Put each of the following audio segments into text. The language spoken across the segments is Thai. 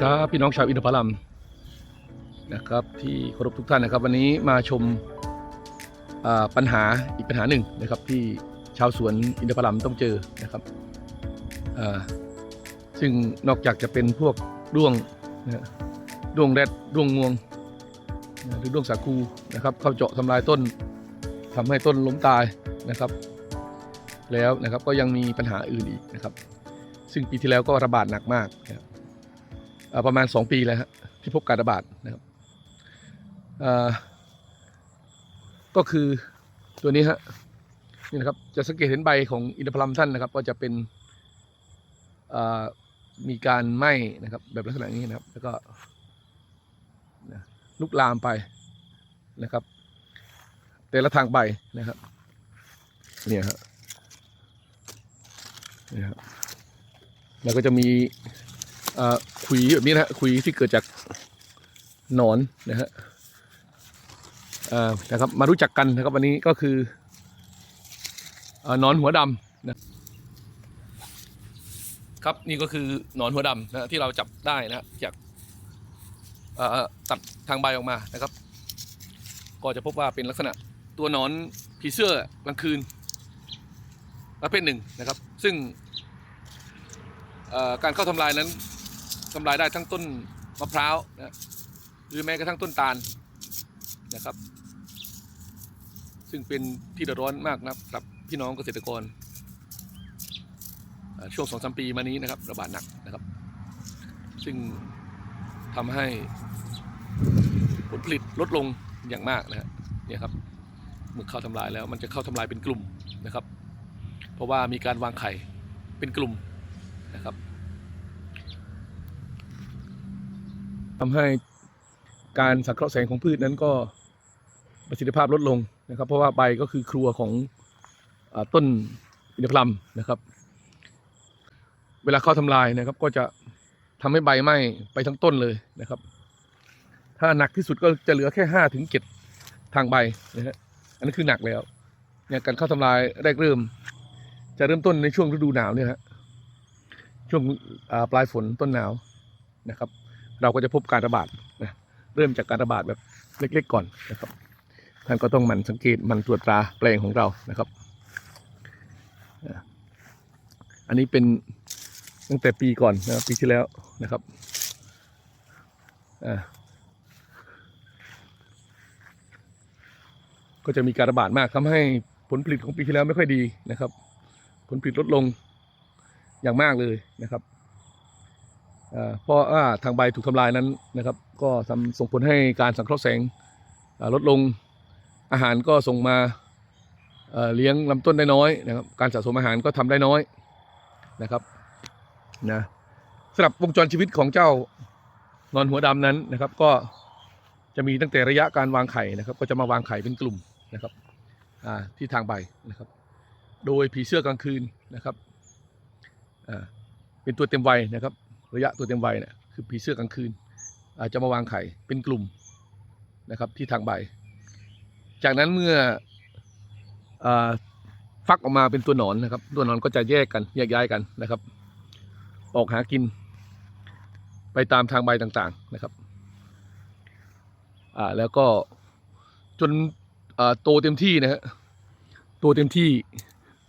ครับพี่น้องชาวอินทผลัมนะครับที่เคารพทุกท่านนะครับ วันนี้มาชมปัญหาอีกปัญหาหนึ่งนะครับ ที่ชาวสวนอินทผลัมต้องเจอนะครับซึ่งนอกจากจะเป็นพวกด้วงนะฮะด้วงแรดด้วงงวงนะหรือด้วงสาคูนะครับ เข้าเจาะทำลายต้นทำให้ต้นล้มตายนะครับ แล้วนะครับก็ยังมีปัญหาอื่นอีกนะครับ ซึ่งปีที่แล้วก็ระบาดหนักมากนะครับ ประมาณ 2 ปีแล้วฮะที่พบการระบาดนะครับก็คือตัวนี้ฮะนี่นะครับจะสังเกตเห็นใบของอินทผลัมท่านนะครับ ก็จะเป็นมีการไหม้นะครับ แบบลักษณะนี้นะครับ แล้วก็นะลุกลามไปนะครับ แต่ละทางใบนะครับเนี่ยครับเนี่ยครับแล้วก็จะมี ขุยแบบนี้นะฮะขุยที่เกิดจากหนอนนะฮะนะครับมารู้จักกันนะครับวันนี้ก็คือเอ่อหนอนหัวดำนะครับนี่ก็คือหนอนหัวดำนะที่เราจับได้นะจากตัดทางใบออกมานะครับ ก็จะพบว่าเป็นลักษณะตัวหนอนผีเสื้อกลางคืนประเภทหนึ่งนะครับ ซึ่งการเข้าทำลายนั้น ทำลายได้ทั้งต้นมะพร้าวนะหรือแม้กระทั่งต้นตาลนะครับ ซึ่งเป็นที่เดือดร้อนมากนะครับกับพี่น้องเกษตรกร ช่วงสองสามปีมานี้นะครับ ระบาดหนักนะครับ ซึ่งทำให้ผลผลิตลดลงอย่างมากนะฮะเนี่ยครับเมื่อเข้าทำลายแล้วมันจะเข้าทำลายเป็นกลุ่มนะครับ เพราะว่ามีการวางไข่เป็นกลุ่มนะครับ ทำให้การสังเคราะห์แสงของพืชนั้นก็ประสิทธิภาพลดลงนะครับ เพราะว่าใบก็คือครัวของอต้นอินทผลัมนะครับ เวลาเข้าทำลายนะครับ ก็จะทำให้ใบไหม้ไปทั้งต้นเลยนะครับ ถ้าหนักที่สุดก็จะเหลือแค่ห้าถึงเจ็ดทางใบนะฮะอันนั้นคือหนักแล้วเนี่ยการเข้าทำลายแรกเริ่ม จะเริ่มต้นในช่วงฤดูหนาวเนี่ยฮะช่วงปลายฝนต้นหนาวนะครับ เราก็จะพบการระบาดนะเริ่มจากการระบาดแบบเล็กๆก่อนนะครับท่านก็ต้องหมั่นสังเกตหมันตรวจตราแปลงของเรานะครับ อันนี้เป็นตั้งแต่ปีก่อนนะครับปีที่แล้วนะครับก็จะมีการระบาดมากทำให้ผลผลิตของปีที่แล้วไม่ค่อยดีนะครับ ผลผลิตลดลงอย่างมากเลยนะครับ เพราะว่าทางใบถูกทำลายนั้นนะครับ ก็ทำส่งผลให้การสังเคราะห์แสงลดลงอาหารก็ส่งมาเลี้ยงลำต้นได้น้อยนะครับ การสะสมอาหารก็ทำได้น้อยนะครับนะสำหรับวงจรชีวิตของเจ้านอนหัวดำนั้นนะครับ ก็จะมีตั้งแต่ระยะการวางไข่นะครับ ก็จะมาวางไข่เป็นกลุ่มนะครับที่ทางใบนะครับ โดยผีเสื้อกลางคืนนะครับเป็นตัวเต็มวัยนะครับ ระยะตัวเต็มวัยเนี่ยคือผีเสื้อกลางคืน อาจจะมาวางไข่เป็นกลุ่มนะครับที่ทางใบ จากนั้นเมื่ออฟักออกมาเป็นตัวหนอนนะครับ ตัวหนอนก็จะแยกกันแยกย้ายกันนะครับ ออกหากิน ไปตามทางใบต่างๆนะครับอ่าแล้วก็จนโตเต็มที่นะฮะโตเต็มที่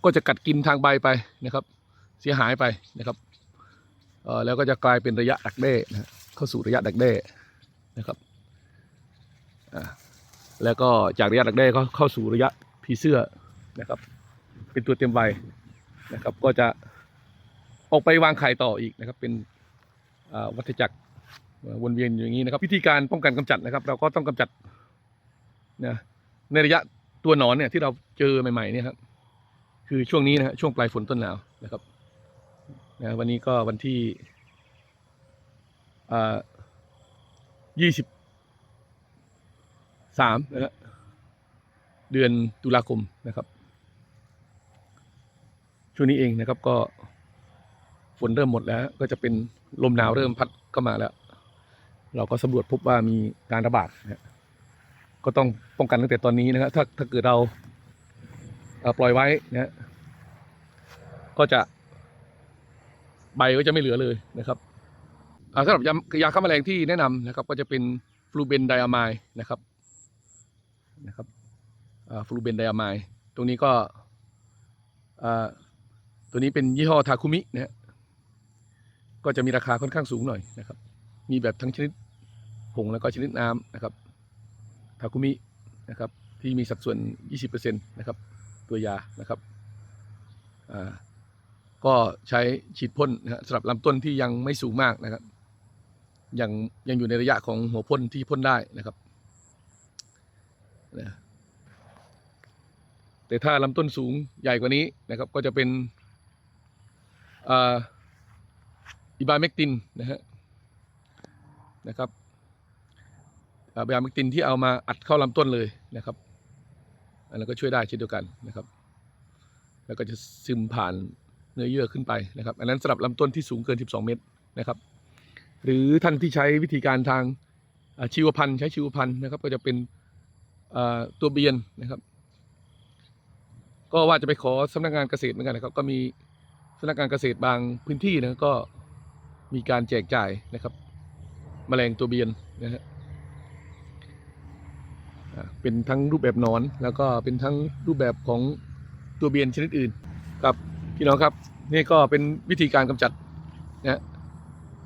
ก็จะกัดกินทางใบไปนะครับ เสียหายไปนะครับ แล้วก็จะกลายเป็นระยะดักแด้นะเข้าสู่ระยะดักแด้นะครับแล้วก็จากระยะดักแด้ก็เข้าสู่ระยะผีเสื้อนะครับ เป็นตัวเต็มวัยนะครับ ก็จะออกไปวางไข่ต่ออีกนะครับ เป็นวัฏจักรวนเวียนอย่างนี้นะครับ วิธีการป้องกันกำจัดนะครับ เราก็ต้องกำจัดนะในระยะตัวหนอนเนี่ยที่เราเจอใหม่ๆเนี่ยครับคือช่วงนี้นะฮะช่วงปลายฝนต้นหนาวนะครับ นะวันนี้ก็วันที่ยี่สิบสามนะฮะเดือนตุลาคมนะครับ ช่วงนี้เองนะครับก็ฝนเริ่มหมดแล้ว ก็จะเป็นลมหนาวเริ่มพัดเข้ามาแล้ว เราก็สำรวจพบว่ามีการระบาดนะก็ต้องป้องกันตั้งแต่ตอนนี้นะครับถ้าถ้าเกิดเราปล่อยไว้นะก็จะ ใบก็จะไม่เหลือเลยนะครับสำหรับยายาฆ่าแมลงที่แนะนำนะครับ ก็จะเป็นฟลูเบนไดอะไมด์นะครับนะครับฟลูเบนไดอะไมด์ตรงนี้ก็ตัวนี้เป็นยี่ห้อทาคุมินะฮะก็จะมีราคาค่อนข้างสูงหน่อยนะครับ มีแบบทั้งชนิดผงแล้วก็ชนิดน้ำนะครับทาคุมินะครับที่มีสัดส่วน 20%นะครับ ตัวยานะครับอ่า ก็ใช้ฉีดพ่นนะฮะสำหรับลำต้นที่ยังไม่สูงมากนะครับยังยังอยู่ในระยะของหัวพ่นที่พ่นได้นะครับนะแต่ถ้าลำต้นสูงใหญ่กว่านี้นะครับ ก็จะเป็นอิบาเมกตินนะฮะนะครับอิบาเมกตินที่เอามาอัดเข้าลำต้นเลยนะครับอันนั้นก็ช่วยได้เช่นเดียวกันนะครับ แล้วก็จะซึมผ่าน เนื้อเยื่อขึ้นไปนะครับ อันนั้นสำหรับลำต้นที่สูงเกิน 12 เมตรนะครับ หรือท่านที่ใช้วิธีการทางชีวพันธุ์ใช้ชีวพันธุ์นะครับ ก็จะเป็นตัวเบียนนะครับ ก็ว่าจะไปขอสำนักงานเกษตรเหมือนกันนะครับ ก็มีสำนักงานเกษตรบางพื้นที่นะก็มีการแจกจ่ายนะครับแมลงตัวเบียนนะฮะเป็นทั้งรูปแบบนอน แล้วก็เป็นทั้งรูปแบบของตัวเบียนชนิดอื่นครับ พี่น้องครับนี่ก็เป็นวิธีการกำจัดนะฮะ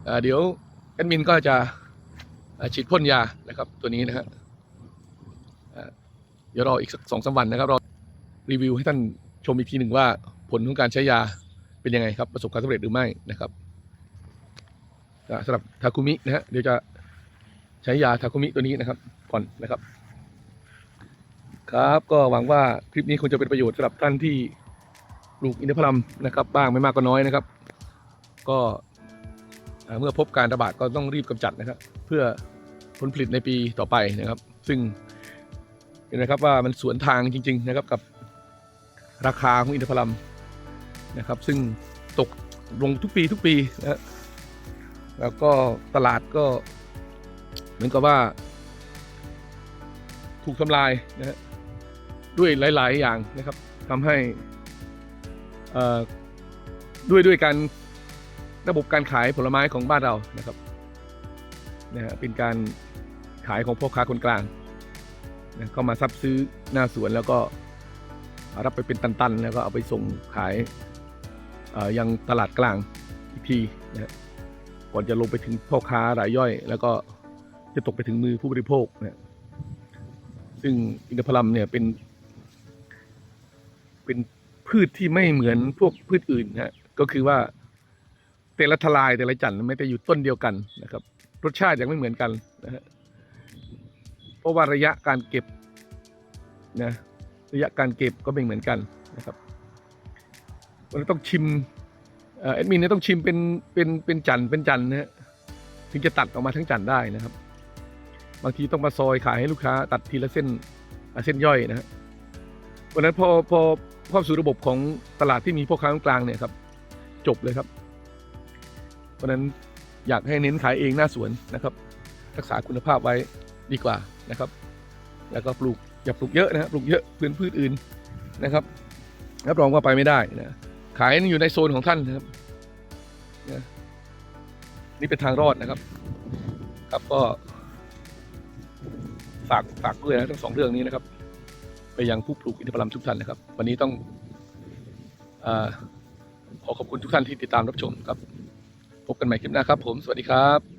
อ่าเดี๋ยวแอดมินก็จะฉีดพ่นยานะครับตัวนี้นะฮะเดี๋ยวรออีกสักสองสามวันนะครับรอรีวิวให้ท่านชมอีกทีหนึ่งว่าผลของการใช้ยาเป็นยังไงครับ ประสบความสำเร็จหรือไม่นะครับอ่าสำหรับทาคุมินะฮะเดี๋ยวจะใช้ยาทาคุมิตัวนี้นะครับก่อนนะครับ ครับก็หวังว่าคลิปนี้คงจะเป็นประโยชน์สำหรับท่านที่ ปลูกอินทผลัมนะครับ บ้างไม่มากก็น้อยนะครับ ก็เมื่อพบการระบาดก็ต้องรีบกำจัดนะครับ เพื่อผลผลิตในปีต่อไปนะครับ ซึ่งเห็นนะครับว่ามันสวนทางจริง ๆ นะครับกับราคาของอินทผลัมนะครับ ซึ่งตกลงทุกปีทุกปีนะแล้วก็ตลาดก็เหมือนกับว่า ถูกทำลายนะฮะด้วยหลาย ๆ อย่างนะครับทำให้ ด้วยด้วยการระบบการขายผลไม้ของบ้านเรานะครับนะฮะเป็นการขายของพ่อค้าคนกลางนะเข้ามาซับซื้อหน้าสวนแล้วก็รับไปเป็นตันๆ แล้วก็เอาไปส่งขายยังตลาดกลางอีกทีนะฮะก่อนจะลงไปถึงพ่อค้ารายย่อย แล้วก็จะตกไปถึงมือผู้บริโภคนะซึ่งอินทผลัมเนี่ยเป็นเป็น พืชที่ไม่เหมือนพวกพืชอื่นนะฮะก็คือว่าแต่ละทลายแต่ละจันทร์ไม่ได้อยู่ต้นเดียวกันนะครับ รสชาติยังไม่เหมือนกันนะฮะเพราะว่าระยะการเก็บนะระยะการเก็บก็ไม่เหมือนกันนะครับเราต้องชิมเอ่อแอดมินเนี่ยต้องชิมเป็นเป็นเป็นจันทร์เป็นจันทร์นะฮะถึงจะตัดออกมาทั้งจันทร์ได้นะครับ บางทีต้องมาซอยขายให้ลูกค้าตัดทีละเส้นเส้นย่อยนะฮะ วันนั้นพอพอเข้าสู่ระบบของตลาดที่มีพ่อค้ากลางเนี่ยครับ จบเลยครับ เพราะนั้นอยากให้เน้นขายเองหน้าสวนนะครับ รักษาคุณภาพไว้ดีกว่านะครับ แล้วก็ปลูกอย่าปลูกเยอะนะปลูกเยอะพืนพืชอื่นนะครับรับรองว่าไปไม่ได้นะขายอยู่ในโซนของท่านนะครับนะนี่เป็นทางรอดนะครับ ครับก็ฝากฝากด้วยนะทั้งสองเรื่องนี้นะครับ ไปยังผู้ปลูกอินทผลัมทุกท่านนะครับ วันนี้ต้องอขอขอบคุณทุกท่านที่ติดตามรับชมครับ พบกันใหม่คลิปหน้าครับผม สวัสดีครับ